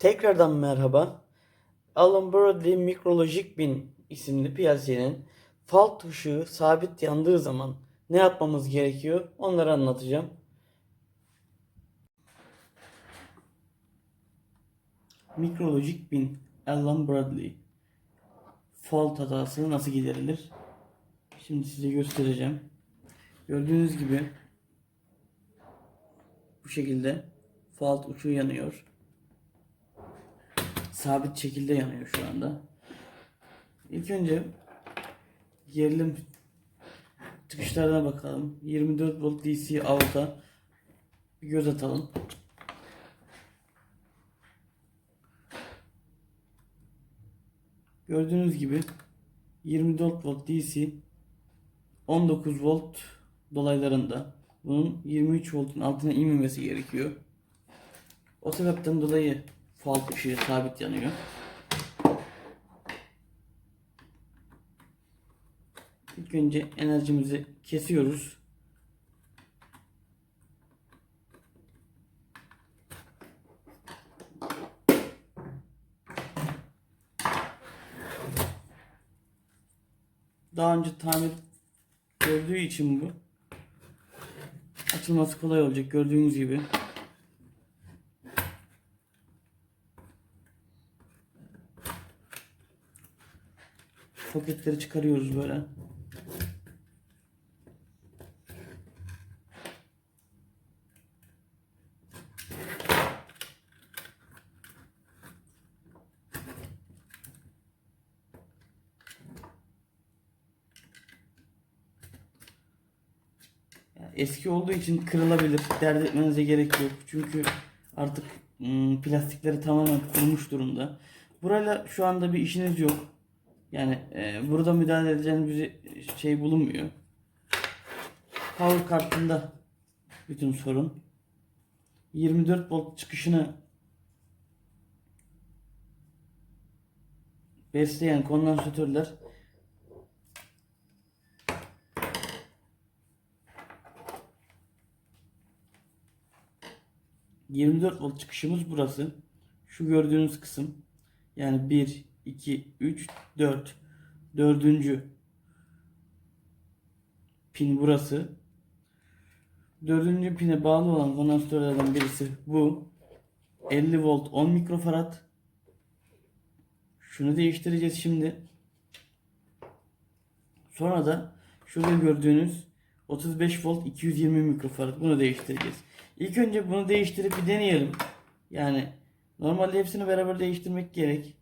Tekrardan merhaba. Alan Bradley Mikrolojik Bin isimli PLC'nin fault ışığı sabit yandığı zaman ne yapmamız gerekiyor onları anlatacağım. Mikrolojik bin Alan Bradley fault hatası nasıl giderilir? Şimdi size göstereceğim. Gördüğünüz gibi bu şekilde fault uçu yanıyor. Sabit şekilde yanıyor şu anda. İlk önce gerilim çıkışlarına bakalım. 24 volt DC out'a bir göz atalım. Gördüğünüz gibi 24 volt DC 19 volt dolaylarında. Bunun 23 voltun altına inmemesi gerekiyor. O sebepten dolayı fault ışığı sabit yanıyor. İlk önce enerjimizi kesiyoruz. Daha önce tamir gördüğü için bu açılması kolay olacak gördüğünüz gibi. Soketleri çıkarıyoruz böyle. Eski olduğu için kırılabilir. Dert etmenize gerek yok. Çünkü artık ım, plastikleri tamamen kurumuş durumda. Burayla şu anda bir işiniz yok. Yani e, burada müdahale edeceğiniz bir şey bulunmuyor. Power kartında bütün sorun. 24 volt çıkışını besleyen kondansatörler ...24 volt çıkışımız burası. Şu gördüğünüz kısım. Yani 1, 2, 3, 4. Dördüncü pin burası. Dördüncü pine bağlı olan kondansatörlerden birisi bu. 50 volt 10 mikrofarad. Şunu değiştireceğiz şimdi. Sonra da şurada gördüğünüz 35 volt 220 mikrofarad bunu değiştireceğiz. İlk önce bunu değiştirip bir deneyelim. Yani normalde hepsini beraber değiştirmek gerek.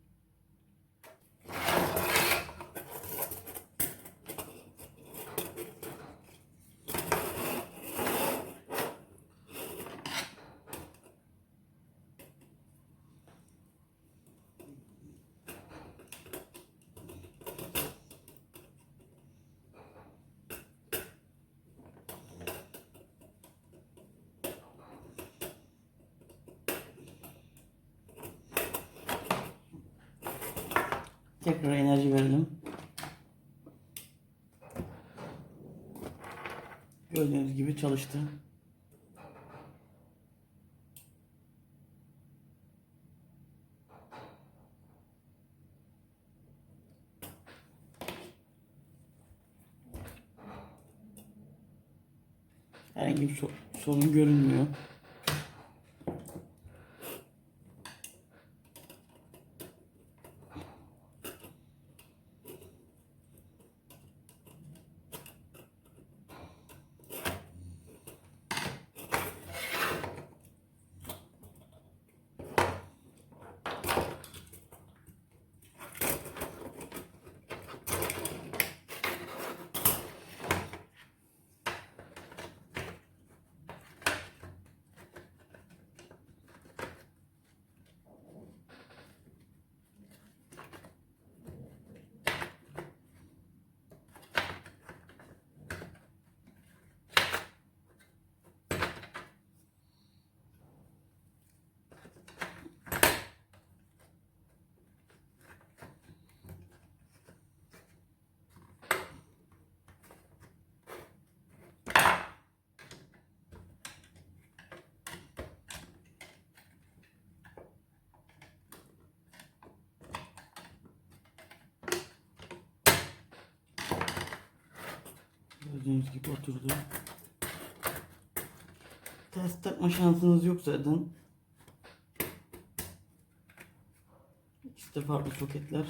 Tekrar enerji verelim. Gördüğünüz gibi çalıştı. Herhangi bir so- sorun görünmüyor. Gördüğünüz gibi oturdu. Ters takma şansınız yok zaten. İşte farklı soketler.